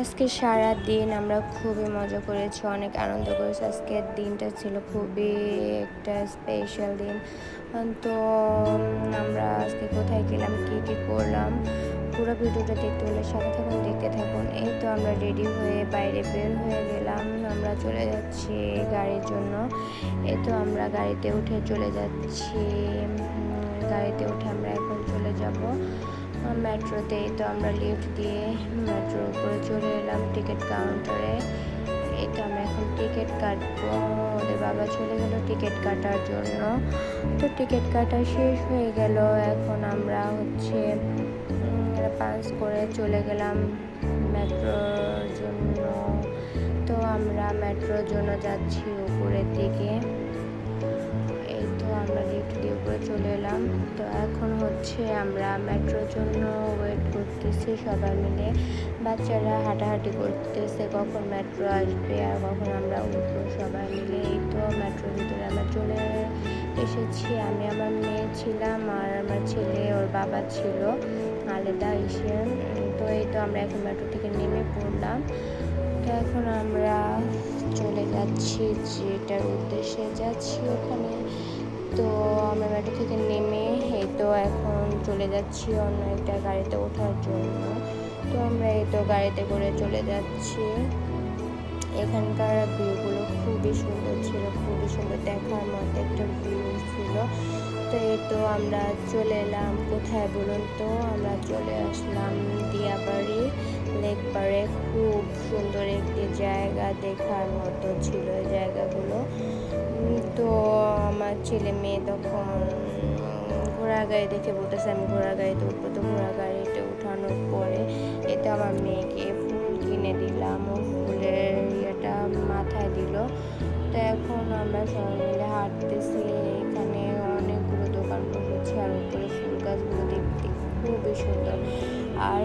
আজকে সারা দিন আমরা খুবই মজা করেছি, অনেক আনন্দ করেছি। আজকের দিনটা ছিল খুবই একটা স্পেশাল দিন। তো আমরা আজকে কোথায় গেলাম, কী কী করলাম, পুরো ভিডিওটা দেখতে হলে সাথে থাকুন, দেখতে থাকুন। এই তো আমরা রেডি হয়ে বাইরে বের হয়ে গেলাম, আমরা চলে যাচ্ছি গাড়ির জন্য। এই তো আমরা গাড়িতে উঠে চলে যাচ্ছি গাড়িতে উঠে আমরা এখন চলে যাব মেট্রোতে তো আমরা লিফট দিয়ে মেট্রোর উপরে চলে এলাম টিকিট কাউন্টারে এই তো আমরা এখন টিকিট কাটবো। ওদের বাবা চলে গেল টিকিট কাটার জন্য। তো টিকিট কাটা শেষ হয়ে গেল। এখন আমরা হচ্ছে পাস করে চলে গেলাম মেট্রোর জন্য। তো আমরা মেট্রোর জন্য যাচ্ছি উপরের দিকে। এই তো আমরা উপরে চলে এলাম। তো এখন হচ্ছে আমরা মেট্রোর জন্য ওয়েট করতেছি সবাই মিলে। বাচ্চারা হাঁটাহাঁটি করতেছে, কখন মেট্রো আসবে আর কখন আমরা উঠবো সবাই মিলে। এই তো মেট্রোর ভিতরে আমরা চলে এসেছি। আমি আমার মেয়ে ছিলাম আর আমার ছেলে, ওর বাবা ছিল আলাদা এসে তো এই তো আমরা এখন মেট্রো থেকে নেমে পড়লাম। তো এখন আমরা চলে যাচ্ছি, যেটার উদ্দেশ্যে যাচ্ছি ওখানে। তো আমরা বাড়ি থেকে নেমে এই তো এখন চলে যাচ্ছি অন্য একটা গাড়িতে ওঠার জন্য। তো আমরা এই তো গাড়িতে করে চলে যাচ্ছি। এখানকার ভিউগুলো খুবই সুন্দর ছিল, খুবই সুন্দর। দেখার মতো একটা ভিউ ছিল। তো এই তো আমরা চলে এলাম। কোথায় বলুন তো? আমরা চলে আসলাম দিয়াবাড়ি। লেক পাড়ে খুব সুন্দর একটি জায়গা দেখার মতো ছিল জায়গাগুলো। তো আমার ছেলে মেয়ে তখন ঘোড়া গাড়ি দেখে বলতেছে, আমি ঘোড়া গাড়িতে উঠবো। তো ঘোড়া গাড়িতে উঠানোর পরে এতে আমার মেয়েকে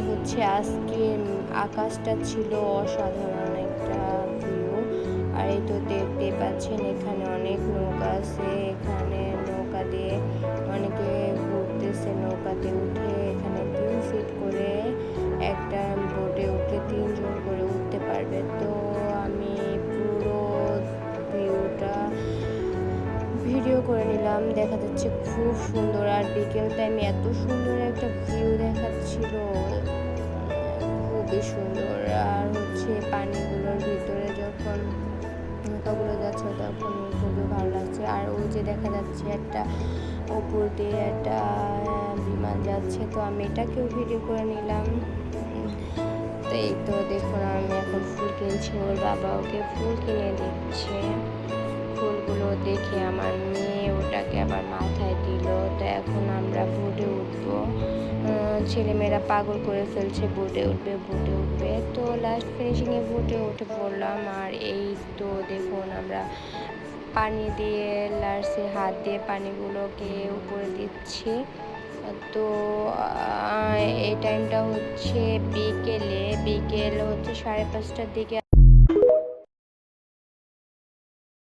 হচ্ছে আজকে আকাশটা ছিল অসাধারণ একটা ভিউ আর এই তো দেখতে পাচ্ছেন, এখানে অনেক নৌকা আছে। এখানে নৌকা দিয়ে অনেকে ঘুরতেছে, নৌকাতে উঠে এখানে তিন সিট করে একটা বোটে উঠে তিনজন করে উঠতে পারবে। তো আমি পুরো ভিউটা ভিডিও করে নিলাম। দেখা যাচ্ছে খুব সুন্দর। আর বিকেল টাইমে এত সুন্দর একটা ভিউ দেখাচ্ছিল। খুবই সুন্দর। আর হচ্ছে পানিগুলোর ভিতরে যখন নৌকাগুলো যাচ্ছে, তখন খুবই ভালো লাগছে। আর ওই যে দেখা যাচ্ছে একটা উপর দিয়ে একটা বিমান যাচ্ছে। তো আমি এটাকেও ভিডিও করে নিলাম। তো এই তো দেখুন, আমি এখন ফুল কিনছি। ওর বাবা ওকে ফুল কিনে দিচ্ছে। ফুলগুলো দেখে আমার মেয়ে ওটাকে আবার মাথায় ছেলেমেয়েরা পাগল করে ফেলছে, বোটে উঠবে বোটে উঠবে। তো লাস্ট ফিনিশিংয়ে বোটে উঠে পড়লাম, আর এই তো দেখুন আমরা পানি দিয়ে লার্সে হাত দিয়ে পানিগুলোকে উপরে দিচ্ছি। তো এই টাইমটা হচ্ছে বিকেলে, বিকেল হচ্ছে সাড়ে পাঁচটার দিকে